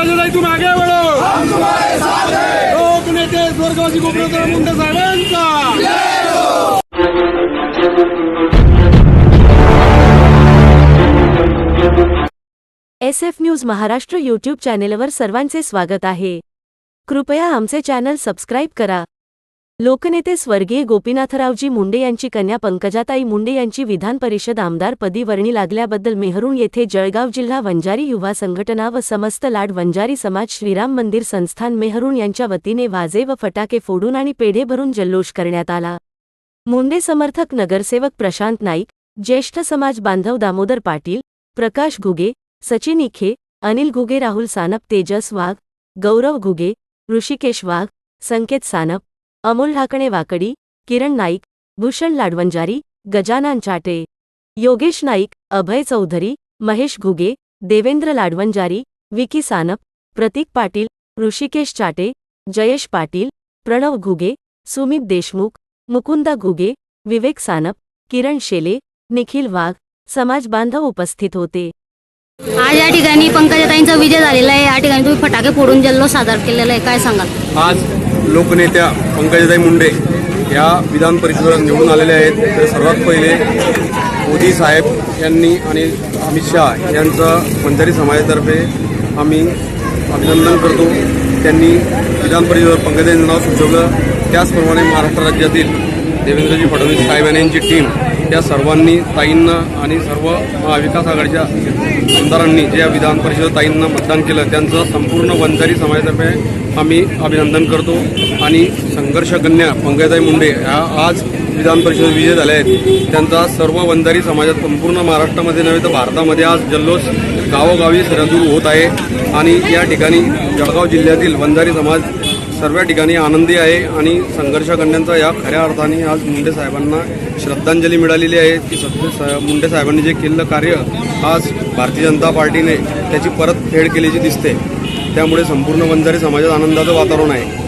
हक्काच्या लढाईतून आगे वळो लोक स्वर्गवासी Munde S F news Maharashtra YouTube channel सर्वांचे स्वागत है कृपया आमसे चैनल सब्स्क्राइब करा. लोकनेते स्वर्गीय गोपीनाथरावजी मुंडे यांची कन्या पंकजाताई मुंडे यांची विधान परिषद आमदारपदी वर्णी लागल्याबद्दल मेहरुण येथे जळगाव जिल्हा वंजारी युवा संघटना व समस्त लाड वंजारी समाज श्रीराम मंदिर संस्थान मेहरुण यांच्या वतीने वाजे व फटाके फोडून आणि पेढे भरून जल्लोष करण्यात आला. मुंडे समर्थक नगरसेवक प्रशांत नाईक ज्येष्ठ समाज बांधव दामोदर पाटील प्रकाश घुगे सचिन इखे अनिल घुगे राहुल सानप तेजस वाघ गौरव घुगे ऋषिकेश वाघ संकेत सानप अमोल ढाकणे वाकडी किरण नाईक भूषण लाडवंजारी गजानन चाटे योगेश नाईक अभय चौधरी महेश घुगे देवेंद्र लाडवंजारी विकी सानप प्रतीक पाटील ऋषिकेश चाटे जयेश पाटील प्रणव घुगे सुमित देशमुख मुकुंदा घुगे विवेक सानप किरण शेले निखिल वाघ समाज बांधव उपस्थित होते. आज या ठिकाणी पंकजाताईंचा विजय झालेला आहे. या ठिकाणी तुम्ही फटाके फोडून जल्लोष सादर केलेला आहे. काय सांगाल? आज लोकनेत्या पंकजाताई मुंडे या विधान परिषदेला निवडून आलेल्या आहेत. तर सर्वात पहिले मोदी साहेब यांनी आणि अमित शहा यांचं मंजारी समाजातर्फे आम्ही अभिनंदन करतो. त्यांनी विधान परिषदेवर पंकजाताईंचं नाव सुचवलं. त्याचप्रमाणे महाराष्ट्र राज्यातील देवेंद्रजी फडणवीस साहेब यांची टीम त्या सर्वांनी ताईंना आणि सर्व महाविकास आघाडीच्या आमदारांनी ज्या विधान परिषद ताईंना मतदान केलं त्यांचं संपूर्ण बंजारी समाजातर्फे आम्ही अभिनंदन करतो. आणि संघर्ष कन्या मुंडे ह्या आज विधान परिषद विजय झाले आहेत. त्यांचा सर्व वंजारी समाजात संपूर्ण महाराष्ट्रामध्ये नव्हे तर भारतामध्ये आज जल्लोष गावोगावी सरदूर होत आहे. आणि या ठिकाणी जळगाव जिल्ह्यातील वंजारी समाज सर्व ठिकाणी आनंदी आहे. आणि संघर्षकन्यांचा या खऱ्या अर्थाने आज मुंडे साहेबांना श्रद्धांजली मिळालेली आहे. की सध्या स- मुंडे साहेबांनी जे केलेलं कार्य आज भारतीय जनता पार्टीने त्याची परतफेड केल्याची दिसते. त्यामुळे संपूर्ण वंजारी समाजात आनंदाचं वातावरण आहे.